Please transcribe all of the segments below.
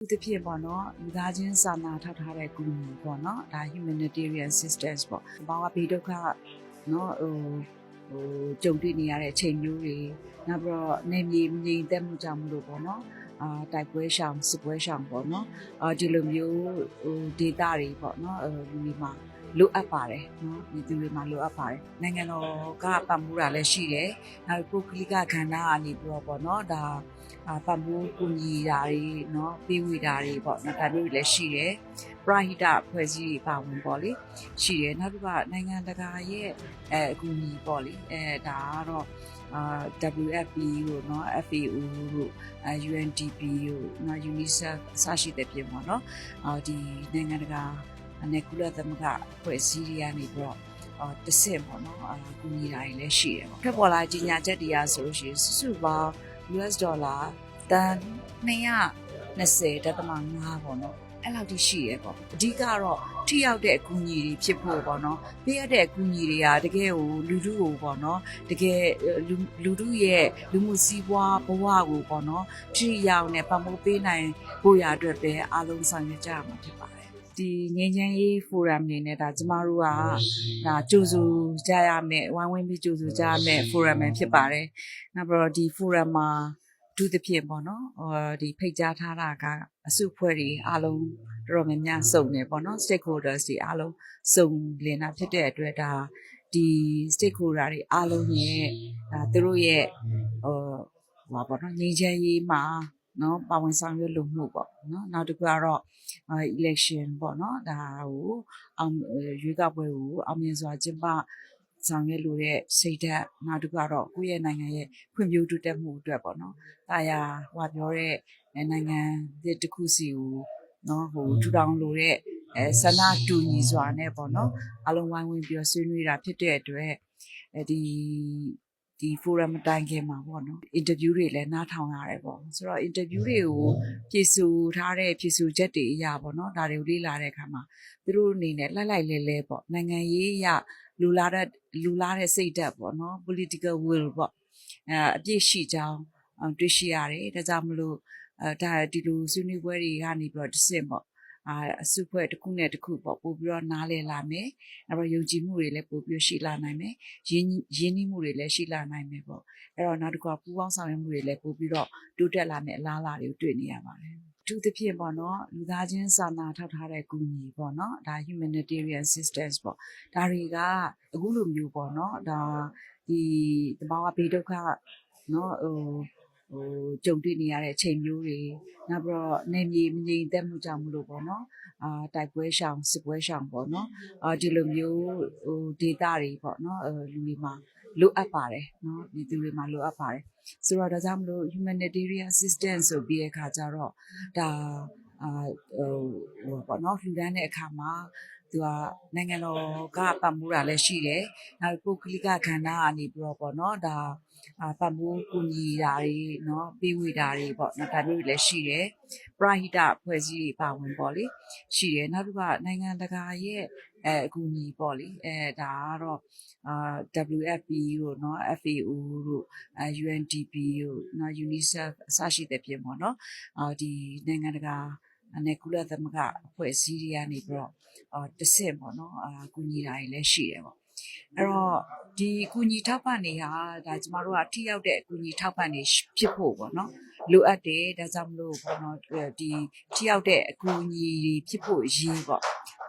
သူတစ်ဖြစ်ပေါ့နော်လူသားချင်းစာနာထောက်ထားတဲ့ကူညီပေါ့နော်ဒါ humanitarian assistance ပေါ့ဘာဝဘေးဒုက္ခနော်ဟိုဟိုကြုံတွေ့နေရတဲ့အချိန်မျိုးတွေနောက်ပြီးတော့နေမြေမငြိမ်သက်မှုကြောင့်မလို့ပေါ့နော်အာတိုက်ပွဲရှောင်စစ်ပွဲရှောင်ပေါ့နော်အာဒီလိုမျိုးဟိုဒေတာတွေပေါ့နော်အဲဒီမှာ လိုအပ်ပါတယ်နော်ဒီသူတွေမှာလိုအပ်ပါတယ်နိုင်ငံတော်ကပတ်မှုတာလည်းရှိတယ်နောက်ပုဂ္ဂလိကခန္ဓာအနေပြီးတော့ပေါ့နော်ဒါအာပတ်မှုကူညီတာတွေနော်ပေးဝေတာတွေပေါ့နော်ဒါမျိုးတွေလည်းရှိတယ်ပရဟိတဖွဲ့စည်းတွေပါဝင်ပေါ့လေရှိတယ်နောက်တစ်ခါနိုင်ငံတကာရဲ့အဲအကူအညီပေါ့လေအဲဒါကတော့အာ WFP တို့เนาะ FAO တို့ UNDP တို့နော် UNICEF အစရှိတဲ့ပြင်ပေါ့နော်အာဒီနိုင်ငံတကာအ နေကုလသမဂ္ဂဖွဲ့စည်းတွေကနေပြီးတော့အာတဆင့်ပေါ့နော်အာကူညီတာတွေလည်းရှိတယ်ပေါ့ဖြစ်ပေါ်လာကြီးညာချက်တရားဆိုလို့ရှိရင်စုစုပေါင်း US ဒေါ်လာတန်220.5ပေါ့နော်အဲ့လောက်ထိရှိရဲပေါ့အဓိကတော့ထိရောက်တဲ့အကူအညီတွေဖြစ်ဖို့ပေါ့နော်ပေးရတဲ့အကူအညီတွေကတကယ်ကိုလူလူကိုပေါ့နော်တကယ်လူလူလူရဲ့လူမှုစီးပွားဘဝကိုပေါ့နော်ထိရောက်နဲ့ပတ်မိုးပေးနိုင်ဖို့ရအတွက်ပဲအားလုံးဆောင်ရွက်ကြရမှာဖြစ်ပါတယ် ဒီငင်းချမ်းရေးဖိုရမ်နေနဲ့ဒါကျမတို့ကဒါကြိုးစုကြရမယ်ဝိုင်းဝန်းပြီးကြိုးစုကြရမယ်ဖိုရမ်ပဲဖြစ်ပါတယ်နောက်ပြီးတော့ဒီဖိုရမ်မှာဒုသဖြင့်ပေါ့နော်ဟိုဒီဖိတ်ကြားထားတာကအစုအဖွဲ့တွေအားလုံးတော်တော်များများစုံနေပေါ့နော် stakeholders တွေအားလုံးစုံလင်တာဖြစ်တဲ့အတွက်ဒါဒီ stakeholder တွေအားလုံးရဲ့ဒါသူတို့ရဲ့ဟိုဟောပေါ့နော်ငြိမ်းချမ်းရေးမှာ နော်ပါဝင်ဆောင်ရွက်လို့မှုပေါ့နော်နောက်တစ်ခုကတော့ election ပေါ့နော်ဒါဟိုအောင်ရွေးကောက်ပွဲကိုအောင်မြင်စွာကျင်းပဆောင်ရွက်လို့တဲ့စိတ်ဓာတ်နောက်တစ်ခုကတော့ကိုယ့်ရဲ့နိုင်ငံရဲ့ဖွံ့ဖြိုးတိုးတက်မှုအတွက်ပေါ့နော်။ဒါရာဟောပြောတဲ့နိုင်ငံတစ်ခုစီကိုနော်ဟိုထူထောင်လို့တဲ့အဲဆန္ဒတူညီစွာနဲ့ပေါ့နော်အလုံးဝိုင်းဝန်းပြီးဆွေးနွေးတာဖြစ်တဲ့အတွက်အဲဒီ ဒီ forum တိုင်ခင်မှာပေါ့နော် interview တွေလည်းနားထောင်ရတယ်ပေါ့ဆိုတော့ interview တွေကိုဖြည့်ဆို့ထားတဲ့ဖြည့်ဆို့ချက်တွေအရာပေါ့နော်ဒါတွေကိုလေ့လာတဲ့အခါမှာသူတို့အနေနဲ့လိုက်လိုက်လဲလဲပေါ့နိုင်ငံရေးအရလူလာတဲ့လူလာတဲ့စိတ်ဓာတ်ပေါ့နော် political will ပေါ့အဲအပြည့်ရှိကြောင်းတွေ့ရှိရတယ်ဒါကြောင့်မလို့အဲဒါဒီလိုဆွေးနွေးပွဲတွေကနေပြီးတော့တစ်စင်ပေါ့ အာအစုဖွဲ့တစ်ခုနဲ့တစ်ခုပေါ့ပို့ပြီးတော့နားလည်လာမယ်။အဲ့တော့ယုံကြည်မှုတွေလည်းပို့ပြီးရှိလာနိုင်မယ်။ရင်းရင်းနှီးမှုတွေလည်းရှိလာနိုင်မယ်ပေါ့။အဲ့တော့နောက်တစ်ခုကပူးပေါင်းဆောင်ရွက်မှုတွေလည်းပို့ပြီးတော့တိုးတက်လာမယ့်အလားအလာတွေကိုတွေ့နေရပါတယ်။အထူးသဖြင့်ပေါ့နော်လူသားချင်းစာနာထောက်ထားတဲ့ကူညီပေါ့နော်ဒါ humanitarian assistance ပေါ့ဒါတွေကအခုလိုမျိုးပေါ့နော်ဒါဒီတဘာဝဘေးဒုက္ခနော်ဟို ဟိုကြုံတွေ့နေရတဲ့အချိန်မျိုးတွေနောက်ပြီးတော့နေမြေမငြိမ်သက်မှုကြောင့်မလို့ပေါ့နော်အာတိုက်ပွဲရှောင်စစ်ပွဲရှောင်ပေါ့နော်အာဒီလိုမျိုးဟိုဒေတာတွေပေါ့နော်လူတွေမှာလိုအပ်ပါတယ်နော်ဒီသူတွေမှာလိုအပ်ပါတယ်ဆိုတော့ဒါကြောင့်မလို့ humanitarian assistance ဆိုပြီးတဲ့အခါကျတော့ဒါအာဟိုဟိုပေါ့နော်လှူဒန်းတဲ့အခါမှာ သူကနိုင်ငံတော်ကပတ်မှုတာလည်းရှိတယ်နောက်ကိုကလိကခန္ဓာကနေပြီးတော့ပေါ့နော်ဒါပတ်မှုကူညီတာတွေနော်ပေးဝေတာတွေပေါ့နော်ဒါမျိုးတွေလည်းရှိတယ်ပရဟိတဖွဲ့စည်းတွေပါဝင်ပေါ့လေရှိတယ်နောက်တစ်ခါနိုင်ငံတကာရဲ့အဲအကူအညီပေါ့လေအဲဒါကတော့အာ WFP တို့နော် FAO တို့အဲ UNDP တို့နော် UNICEF အစရှိတဲ့ပြင်ပေါ့နော်အာဒီနိုင်ငံတကာ နဲ့ကုလသမဂ္ဂအဖွဲ့အစည်းတွေကနေပြီးတော့အော်တဆင့်ပေါ့နော်အာကူညီတာတွေလည်းရှိတယ်ပေါ့အဲ့တော့ဒီကူညီထောက်ပံ့တွေဟာဒါကျမတို့ကထိရောက်တဲ့ကူညီထောက်ပံ့တွေဖြစ်ဖို့ပေါ့နော်လိုအပ်တယ်ဒါကြောင့်မလို့ပေါ့နော်ဒီထိရောက်တဲ့အကူအညီတွေဖြစ်ဖို့အရေးပေါ့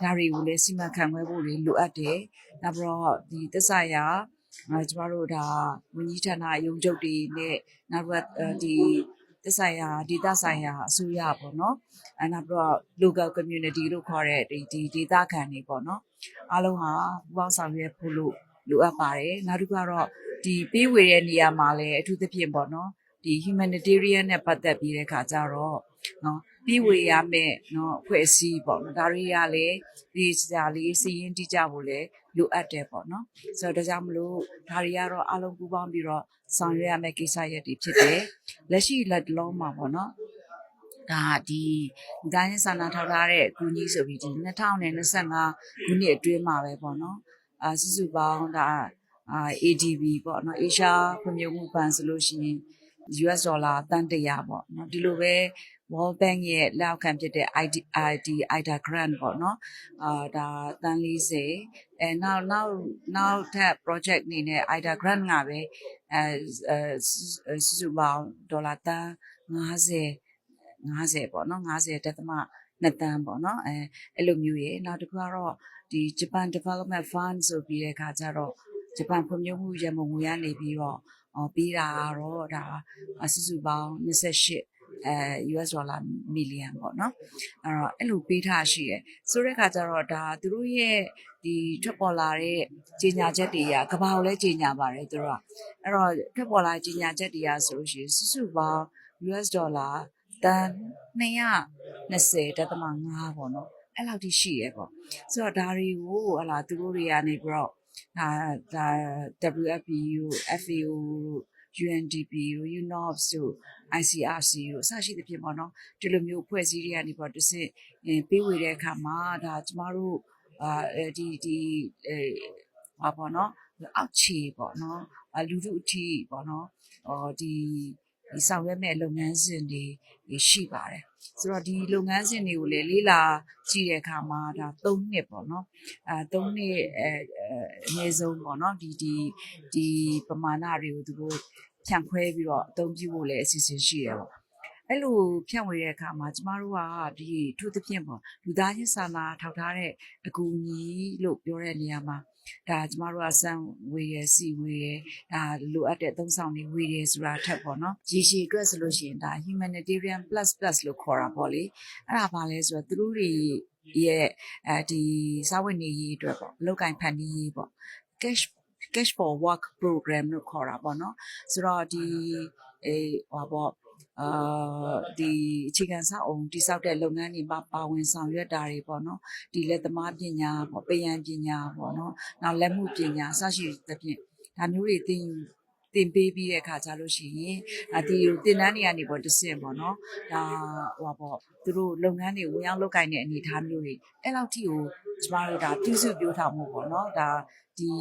ဒါတွေကိုလည်းစီမံခန့်ခွဲဖို့တွေလိုအပ်တယ်နောက်ပြီးတော့ဒီသက်ဆိုင်ရာကျမတို့ဒါဝန်ကြီးဌာနရုံးချုပ်တွေနဲ့နောက်ပြီးတော့ဒီ သက်ဆိုင်ရာဒေသဆိုင်ရာအစိုးရပေါ့နော်အဲနောက်ပြီးတော့ local community လို့ခေါ်တဲ့ဒီဒီဒေသခံတွေပေါ့နော်အားလုံးဟာပူးပေါင်းဆောင်ရွက်ဖို့လို့လိုအပ်ပါတယ်နောက်တစ်ခုကတော့ဒီပေးဝေတဲ့နေရာမှာလည်းအထူးသဖြင့်ပေါ့နော်ဒီ humanitarian နဲ့ပတ်သက်ပြီးတဲ့ခါကျတော့နော်ပြီးဝေရမယ်နော်အဖွဲ့အစည်းပေါ့နော်ဒါတွေကလည်းဒီစာလေးစီရင်တိကြဖို့လည်း လိုအပ်တယ်ပေါ့နော်ဆိုတော့ဒါကြောင့်မလို့ဒါတွေကတော့အလုံးပူပေါင်းပြီးတော့ဆောင်ရွက်ရမယ့်ကိစ္စရပ်တွေဖြစ်တယ်လက်ရှိလက်တလုံးမှာပေါ့နော်ဒါဒီဒိုင်းဆန္ဒထောက်ထားတဲ့အကူကြီးဆိုပြီးဒီ2025ခုနှစ်အတွင်းမှာပဲပေါ့နော်အာစုစုပေါင်းဒါအာ ADB ပေါ့နော် Asia ဖွံ့ဖြိုးမှုဘဏ်ဆိုလို့ရှိရင် US ဒေါ်လာတန်တရာပေါ့နော်ဒီလိုပဲ World Bank ရဲ့လက်အောက်ခံဖြစ်တဲ့ ID ID IDA grant ပေါ့နော်အာဒါတန်40 အဲနောက်နောက်နောက်ထပ် project အနေနဲ့ IDA grant ကပဲအဲအဲစုစုပေါင်းဒေါ်လာတန်50 50ပေါ့နော်50တက်သမနှစ်တန်းပေါ့နော်အဲအဲ့လိုမျိုးရေနောက်တစ်ခုကတော့ဒီ Japan Development Fund ဆိုပြီးတဲ့အခါကျတော့ဂျပန်ဖွံ့ဖြိုးမှုရမုံငွေရနေပြီးတော့ဟောပေးတာကတော့ဒါစုစုပေါင်း28 အဲ US ဒေါ်လာမီလီယံပေါ့နော်အဲ့တော့အဲ့လိုပေးထားရှိရယ်ဆိုတဲ့အခါကျတော့ဒါသူတို့ရဲ့ဒီထွက်ပေါ်လာတဲ့ကြီးညာချက်တွေကကဘာကိုလည်းကြီးညာပါတယ်သူတို့ကအဲ့တော့ထွက်ပေါ်လာကြီးညာချက်တွေကဆိုလို့ရှိရင်စုစုပေါင်း US ဒေါ်လာတန်220တက်သမ5ပေါ့နော်အဲ့လောက်ထိရှိရယ်ပေါ့ဆိုတော့ဒါတွေကိုဟလာသူတို့တွေကနေပြီးတော့ဒါဒါ WFPU FAO UNDP UNOPS တို့ ICRC တို့အစရှိသဖြင့်ပေါ့နော်ဒီလိုမျိုးဖွဲ့စည်းတွေကနေပေါ့တစ်စင်ပေးဝေတဲ့အခါမှာဒါကျမတို့အာဒီဒီအဲဟာပေါ့နော်အောက်ခြေပေါ့နော်လူထုအထိပေါ့နော်ဟောဒီဒီဆောင်ရွက်မဲ့လုပ်ငန်းစဉ်တွေရှိပါတယ်ဆိုတော့ဒီလုပ်ငန်းစဉ်တွေကိုလည်းလေးလာကြည့်တဲ့အခါမှာဒါ3နှစ်ပေါ့နော်အဲ3နှစ်အဲအနည်းဆုံးပေါ့နော်ဒီဒီဒီပမာဏတွေကိုသူတို့ ဖြန့်ခွဲပြီးတော့အသုံးပြုဖို့လည်းအစီအစဉ်ရှိတယ်ပေါ့အဲ့လိုဖြန့်ဝေတဲ့အခါမှာကျမတို့ကဒီထို့သဖြင့်ပေါ့လူသားချင်းစာနာထောက်ထားတဲ့အကူအညီလို့ပြောတဲ့နေရာမှာဒါကျမတို့ကစံဝေရစီဝေရဒါလိုအပ်တဲ့သုံးဆောင်တွေဝေရဆိုတာထက်ပေါ့နော်ရေရှည်အတွက်ဆိုလို့ရှိရင်ဒါ humanitarian plus plus လို့ခေါ်တာပေါ့လေအဲ့ဒါဘာလဲဆိုတော့သူတို့တွေရဲ့အဲဒီစာဝတ်နေရေးအတွက်ပေါ့လောက်ကင်ဖန်တီးရေးပေါ့ cash cash for work program လို့ခေါ်တာပေါ့နော်ဆိုတော့ဒီအေးဟောပေါ့အာဒီအခြေခံစာအုံတိစောက်တဲ့လုပ်ငန်းတွေမှာပါဝင်ဆောင်ရွက်တာတွေပေါ့နော်ဒီလက်သမားပညာပေါ့ပယံပညာပေါ့နော်နောက်လက်မှုပညာစရှိသဖြင့်ဒါမျိုးတွေသင်ယူတင်ပေးပြီးတဲ့အခါကျလို့ရှိရင်ဒါဒီတင်တန်းတွေကနေပေါ့တစ်စင်ပေါ့နော်ဒါဟိုပေါ့သူတို့လုပ်ငန်းတွေဝင်ရောက်လုပ်ကိုင်တဲ့အနေအထားမျိုးတွေအဲ့လောက်ထိကို ကျမတို့ဒါပြုစုပြောထားမှုပေါ့နော်ဒါဒီ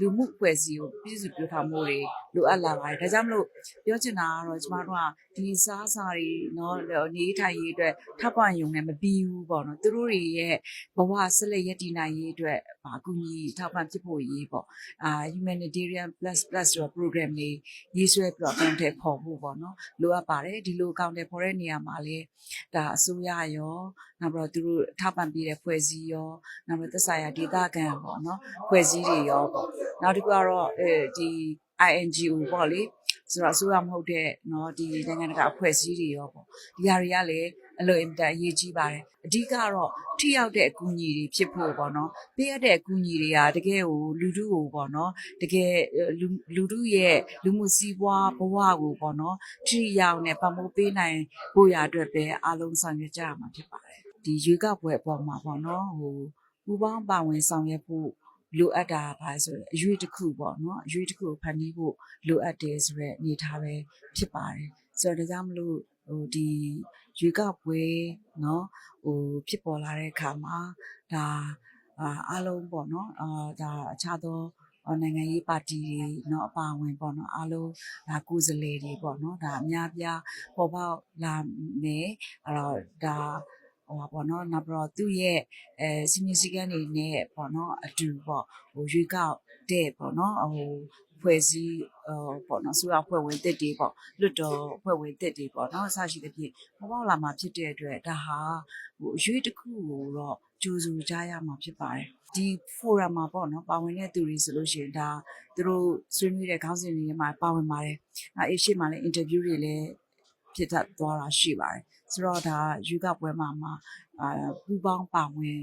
လူမှုအဖွဲ့အစည်းကိုပြုစုပြောထားမှုတွေလိုအပ်လာပါတယ်ဒါကြောင့်မလို့ပြောချင်တာကတော့ကျမတို့ကဒီစားစာတွေနော်နေထိုင်ရေးအတွက်ထပ်ပံရုံနဲ့မပြီးဘူးပေါ့နော်သူတို့တွေရဲ့ဘဝဆက်လက်ရည်တည်နိုင်ရေးအတွက်အကူအညီထောက်ပံ့ဖြစ်ဖို့ရေးပေါ့အာ humanitarian plus plus ဆို program လေးရေးဆွဲပြီးတော့ account ထဲပေါ်ဖို့ပေါ့နော်လိုအပ်ပါတယ်ဒီလို account ထဲပေါ်တဲ့နေရာမှာလဲဒါအစိုးရရောနောက်ပြီးတော့သူတို့ထောက်ပံ့ပေးတဲ့ဖွဲ့စည်းရောနောက်ပြီးသက်ဆိုင်ရာဒေသခံပေါ့နော်ဖွဲ့စည်းတွေရောပေါ့နောက်တစ်ခုကတော့အဲဒီ INGO ပေါ့လေဆိုတော့အစိုးရမဟုတ်တဲ့เนาะဒီနိုင်ငံတကာအဖွဲ့အစည်းတွေရောပေါ့ဒီဟာတွေကလည်းအလိုအင်တန်အရေးကြီးပါတယ်အဓိကတော့ထိရောက်တဲ့အကူအညီတွေဖြစ်ဖို့ပေါ့နော်ပေးရတဲ့အကူအညီတွေကတကယ်ကိုလူထုကိုပေါ့နော်တကယ်လူထုရဲ့လူမှုစီးပွားဘဝကိုပေါ့နော်ထိရောက်နဲ့ပတ်မိုးပေးနိုင်ဖို့ရအတွက်ပဲအားလုံးဆောင်ရွက်ကြရမှာဖြစ်ပါတယ်ဒီရွေးကောက်ပွဲအပေါ်မှာပေါ့နော်ဟို ပူပေါင်းပါဝင်ဆောင်ရွက်ဖို့လိုအပ်တာပါဆိုရယ်အရွေးတစ်ခုပေါ့နော်အရွေးတစ်ခုကိုဖန်တီးဖို့လိုအပ်တယ်ဆိုရက်အနေထားပဲဖြစ်ပါတယ်ဆိုတော့ဒါကြောင့်မလို့ဟိုဒီရွေးကောက်ပွဲเนาะဟိုဖြစ်ပေါ်လာတဲ့အခါမှာဒါအားလုံးပေါ့နော်အာဒါအခြားသောနိုင်ငံရေးပါတီတွေเนาะအပါဝင်ပေါ့နော်အားလုံးဒါကိုယ်စားလှယ်တွေပေါ့နော်ဒါအများပြားပေါ်ပေါက်လာမယ်အဲ့တော့ဒါ ဟိုပါပေါ့နော်နောက်ပြီးတော့သူ့ရဲ့အဲစီမီစီကန်နေနဲ့ပေါ့နော်အတူပေါ့ဟိုရွေးကောက်တဲ့ပေါ့နော်ဟိုဖွဲ့စည်းပေါ့နော်ဆိုရဖွဲ့ဝင်တက်တွေပေါ့လွတ်တော်ဖွဲ့ဝင်တက်တွေပေါ့နော်အစရှိသဖြင့်ပေါ်ပေါက်လာမှာဖြစ်တဲ့အတွက်ဒါဟာဟိုအရွေးတစ်ခုကိုတော့ကြိုးစုကြရမှာဖြစ်ပါတယ်ဒီ forum မှာပေါ့နော်ပါဝင်တဲ့သူတွေဆိုလို့ရှိရင်ဒါသူတို့ဆွေးနွေးတဲ့ခေါင်းစဉ်တွေမှာပါဝင်ပါတယ်အဲအရှိမှလည်း interview တွေလည်း ဖြစ်တတ်သွားတာရှိပါတယ်ဆိုတော့ဒါယူကပွဲမှာမှာအာပူပေါင်းပါဝင်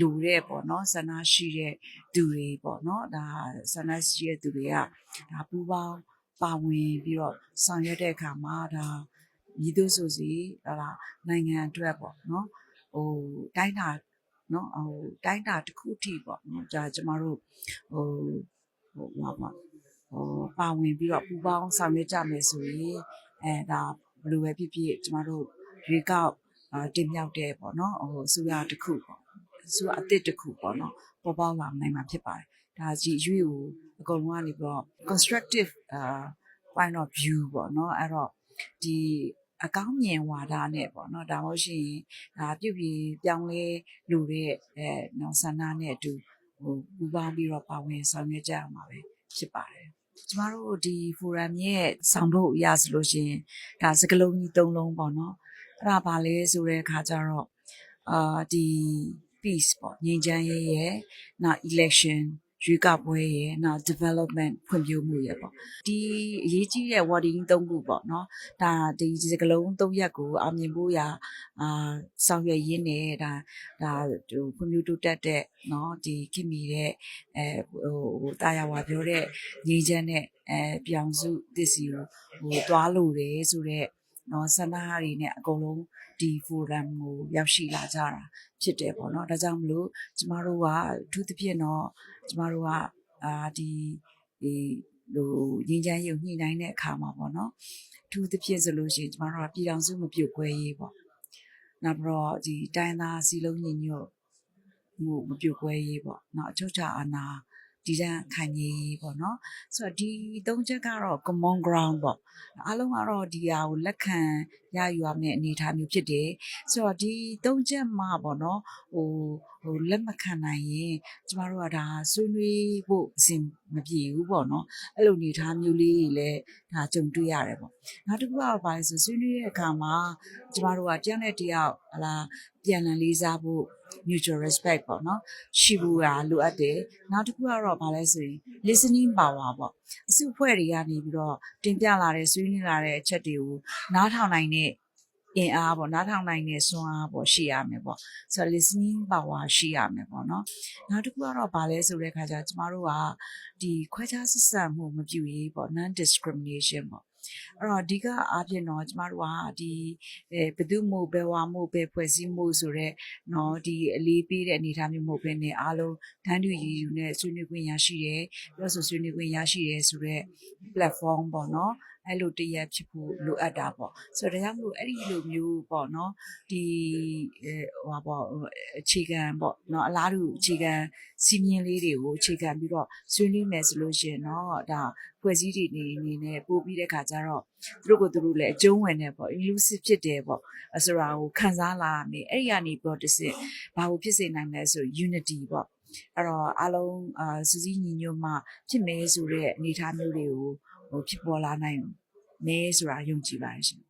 လူတဲ့ပေါ့နော်ဆန္ဒရှိတဲ့သူတွေပေါ့နော်ဒါဆန္ဒရှိတဲ့သူတွေကဒါပူပေါင်းပါဝင်ပြီးတော့ဆောင်ရွက်တဲ့အခါမှာဒါမြည်သူဆိုစီဟလာနိုင်ငံအတွက်ပေါ့နော်ဟိုတိုင်းတာနော်ဟိုတိုင်းတာတစ်ခုထိပေါ့နော်ဒါကျမတို့ဟိုဟိုမှာပေါ့ဟိုပါဝင်ပြီးတော့ပူပေါင်းဆောင်ရွက်ကြမယ်ဆိုရင် အဲဒါဘယ်လိုပဲဖြစ်ဖြစ်ကျမတို့ရွေးကောက်တင်မြောက်တဲ့ပေါ့နော်ဟိုအစိုးရတစ်ခုပေါ့အစိုးရအသစ်တစ်ခုပေါ့နော်ပေါ်ပေါက်လာနိုင်မှာဖြစ်ပါတယ်ဒါကြီးရွေးကိုအကုန်လုံးကနေပြီးတော့ constructive uh point of view ပေါ့နော်အဲ့တော့ဒီအကောင်းမြင်ဝါဒနဲ့ပေါ့နော်ဒါမှမဟုတ်ရှင်ဒါပြုပြင်ပြောင်းလဲလူတဲ့အဲနော်ဆန္ဒနဲ့အတူဟိုပူပေါင်းပြီးတော့ပါဝင်ဆောင်ရွက်ကြရမှာပဲဖြစ်ပါတယ် ကျမတို့ဒီ forum ရဲ့ဆောင်ဖို့အရဆိုလို့ရှိရင်ဒါစကလုံးကြီး၃လုံးပေါ့နော်အဲ့ဒါပါလဲဆိုတဲ့အခါကျတော့အာဒီ peace ပေါ့ငြိမ်းချမ်းရေးရဲ့နောက် election ရွေးကောက်ပွဲရယ်နောက် development ဖွံ့ဖြိုးမှုရယ်ပေါ့ဒီအရေးကြီးတဲ့ wording သုံးခုပေါ့နော်ဒါဒီစကလုံးသုံးရက်ကိုအောင်မြင်ဖို့ရာအာဆောင်ရွက်ရင်းနဲ့ဒါဒါဟိုဖွံ့ဖြိုးတိုးတက်တဲ့နော်ဒီခင်မီတဲ့အဲဟိုတာယာဝါပြောတဲ့ငြိမ်းချမ်းတဲ့အဲပြောင်စုသစ်စီကိုဟိုသွားလို့တယ်ဆိုတော့ နော်ဆန္ဒတွေနဲ့အကုန်လုံးဒီ forum ကိုရောက်ရှိလာကြတာဖြစ်တယ်ပေါ့နော်ဒါကြောင့်မလို့ကျမတို့ကအထူးသဖြင့်တော့ကျမတို့ကအာဒီဒီဟိုငင်းချမ်းရုံညှိနှိုင်းတဲ့အခါမှာပေါ့နော်အထူးသဖြင့်ဆိုလို့ရှိရင်ကျမတို့ကပြည်တော်စုမပြုတ်ခွဲရေးပေါ့နောက်ပြီးတော့ဒီတိုင်းသားစီလုံးညီညွတ်မှုမပြုတ်ခွဲရေးပေါ့နောက်အချုပ်ချာအာဏာ ဒီတန်းခိုင်မြဲရေးပေါ့နော်ဆိုတော့ဒီသုံးချက်ကတော့ common ground ပေါ့အားလုံးကတော့ဒီဟာကိုလက်ခံရယူရမယ့်အနေအထားမျိုးဖြစ်တယ်ဆိုတော့ဒီသုံးချက်မှာပေါ့နော်ဟိုဟိုလက်မခံနိုင်ရင်ကျမတို့ကဒါဆွေးနွေးဖို့အစဉ်မပြေဘူးပေါ့နော်အဲ့လိုအနေအထားမျိုးလေးတွေလည်းဒါကြုံတွေ့ရတယ်ပေါ့နောက်တစ်ခုကဘာလဲဆိုဆွေးနွေးတဲ့အခါမှာကျမတို့ကတယောက်နဲ့တယောက်ဟလာပြန်လည်လေးစားဖို့ mutual respect ပေါ့နော်ရှိဖို့ရာလိုအပ်တယ်နောက်တစ်ခုကတော့ဘာလဲဆိုရင် listening power ပေါ့အစုအဖွဲ့တွေကနေပြီးတော့တင်ပြလာတဲ့ဆွေးနွေးလာတဲ့အချက်တွေကိုနားထောင်နိုင်တဲ့အင်အားပေါ့နားထောင်နိုင်တဲ့စွမ်းအားပေါ့ရှိရမယ်ပေါ့ဆိုတော့ listening power ရှိရမယ်ပေါ့နော်နောက်တစ်ခုကတော့ဘာလဲဆိုတဲ့ခါကျကျမတို့ကဒီခွဲခြားဆက်ဆံမှုမပြုရေးပေါ့ non discrimination ပေါ့ အဲ့တော့အဓိကအားဖြင့်တော့ကျမတို့ကဒီဘယ်သူမို့ဘယ်ဝါမို့ဘယ်ဖွဲ့စည်းမို့ဆိုတော့နော်ဒီအလေးပေးတဲ့အနေအထားမျိုးမဟုတ်ဘဲနဲ့အားလုံးတန်းတူရည်ယူနဲ့ဆွေးနွေးခွင့်ရရှိတယ်ပြောဆိုဆွေးနွေးခွင့်ရရှိတယ်ဆိုတော့ platform ပေါ့နော် အဲ့လိုတရက်ဖြစ်ဖို့လိုအပ်တာပေါ့ဆိုတော့ဒါကြောင့်မလို့အဲ့ဒီလိုမျိုးပေါ့နော်ဒီဟိုပေါ့အခြေခံပေါ့နော်အလားတူအခြေခံစီမင်းလေးတွေကိုအခြေခံပြီးတော့ဆွေးနွေးမယ်ဆိုလို့ရှင်နော်ဒါဖွဲ့စည်းတွေနေနေနဲ့ပို့ပြီးတဲ့ခါကျတော့သူတို့ကိုသူတို့လည်းအကျုံးဝင်နေပေါ့ inclusive ဖြစ်တယ်ပေါ့ဆိုတာကိုခံစားလာမယ်အဲ့ဒီကနေပေါ့တစ်စင်ဘာကိုဖြစ်စေနိုင်လဲဆို unity ပေါ့အဲ့တော့အားလုံးအာစူးစီးညီညွတ်မှဖြစ်မယ်ဆိုတဲ့အနေအထားမျိုးတွေကို ဟိုဖြစ်ပေါ်လာနိုင်မယ်ဆိုတာယုံကြည်ပါတယ်ရှင်